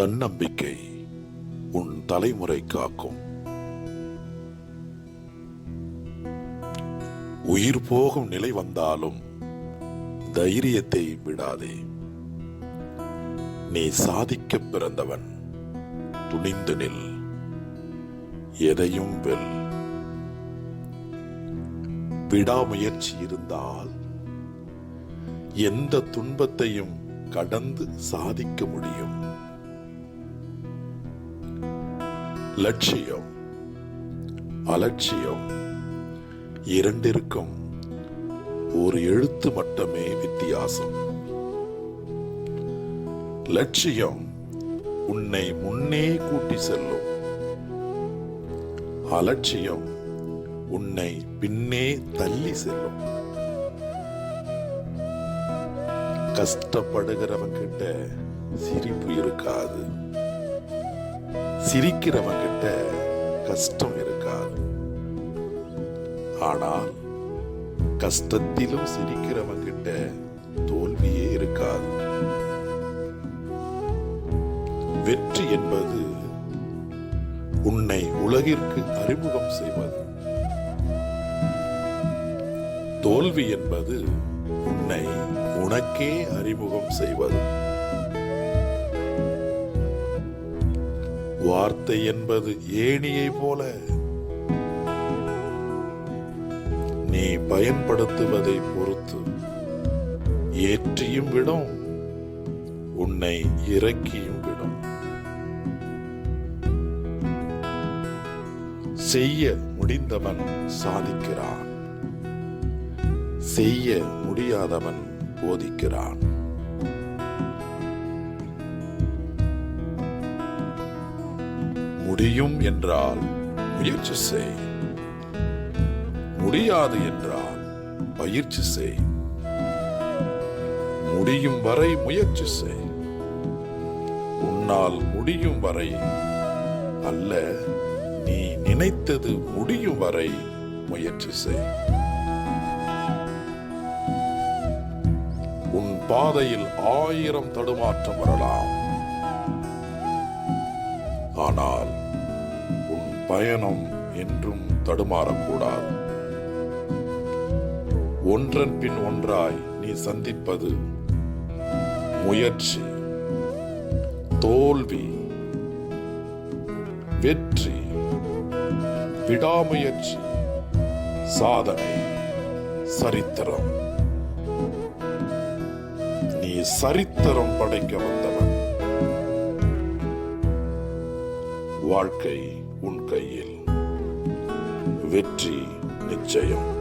தன்னம்பிக்கை உன் தலைமுறை காக்கும். உயிர் போகும் நிலை வந்தாலும் தைரியத்தை விடாதே. நீ சாதிக்க பிறந்தவன் துணிந்து நில் எதையும் வெல். விடாமுயற்சி இருந்தால் எந்த துன்பத்தையும் கடந்து சாதிக்க முடியும். லட்சியம். அலட்சியம். இரண்டிற்கும் ஒரு எழுத்து மட்டுமே வித்தியாசம். லட்சியம் உன்னை முன்னே கூட்டி செல்லும். அலட்சியம் உன்னை பின்னே தள்ளி செல்லும். கஷ்டப்படுகிறவன் கிட்ட சிரிப்பு இருக்காது. சிரிக்கிறவங்கிட்ட கஷ்டம் இருக்காது. ஆனால் கஷ்டத்திலும் சிரிக்கிறவங்கிட்ட தோல்வியே இருக்காது. வெற்றி என்பது உன்னை உலகிற்கு அறிமுகம் செய்வது. தோல்வி என்பது உன்னை உனக்கே அறிமுகம் செய்வது. வார்த்தை என்பது ஏணியை போல. நீ பயன்படுத்துவதை பொறுத்து ஏற்றியும் விடும் உன்னை இறக்கியும் விடும். செய்ய முடிந்தவன் சாதிக்கிறான். செய்ய முடியாதவன் போதிக்கிறான். முடியும் என்றால் முயற்சி செய். முடியாது என்றால் பயிற்சி செய். முடியும் வரை முயற்சி செய். உன்னால் முடியும் வரை அல்ல நீ நினைத்தது முடியும் வரை முயற்சி செய். உன் பாதையில் ஆயிரம் தடுமாற்றம் வரலாம். ஆனால் உன் பயணம் என்றும் தடுமாறக்கூடாது. ஒன்றன் பின் ஒன்றாய் நீ சந்திப்பது முயற்சி தோல்வி வெற்றி விடாமுயற்சி சாதனை சரித்திரம். நீ சரித்திரம் படைக்க வந்தவன். வாழ்க்கை உன் கையில். வெற்றி நிச்சயம்.